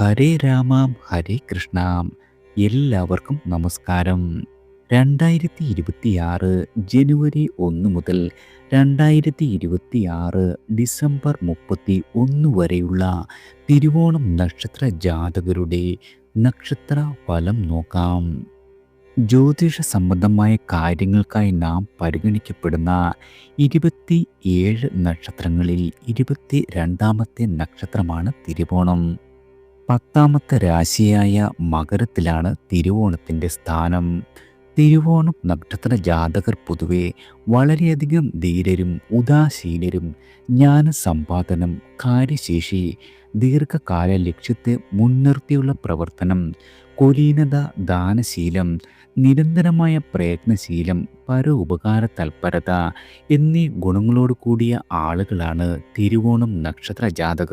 ഹരേ രാമാം ഹരേ കൃഷ്ണ. എല്ലാവർക്കും നമസ്കാരം. രണ്ടായിരത്തി ഇരുപത്തിയാറ് ജനുവരി ഒന്ന് മുതൽ രണ്ടായിരത്തി ഇരുപത്തിയാറ് ഡിസംബർ മുപ്പത്തി ഒന്ന് വരെയുള്ള തിരുവോണം നക്ഷത്ര ജാതകരുടെ നക്ഷത്ര ഫലം നോക്കാം. ജ്യോതിഷ സംബന്ധമായ കാര്യങ്ങൾക്കായി നാം പരിഗണിക്കപ്പെടുന്ന ഇരുപത്തി ഏഴ് നക്ഷത്രങ്ങളിൽ ഇരുപത്തി രണ്ടാമത്തെ നക്ഷത്രമാണ് തിരുവോണം. പത്താമത്തെ രാശിയായ മകരത്തിലാണ് തിരുവോണത്തിന്റെ സ്ഥാനം. തിരുവോണം നക്ഷത്ര ജാതകർ പൊതുവെ വളരെയധികം ധീരരും ഉദാസീനരും. ജ്ഞാനസമ്പാദനം കാര്യശേഷി ദീർഘകാല ലക്ഷ്യത്തെ മുൻനിർത്തിയുള്ള പ്രവർത്തനം കുലീനത ദാനശീലം നിരന്തരമായ പ്രയത്നശീലം പരോപകാര തൽപരത എന്നീ ഗുണങ്ങളോട് കൂടിയ ആളുകളാണ് തിരുവോണം നക്ഷത്ര ജാതകർ.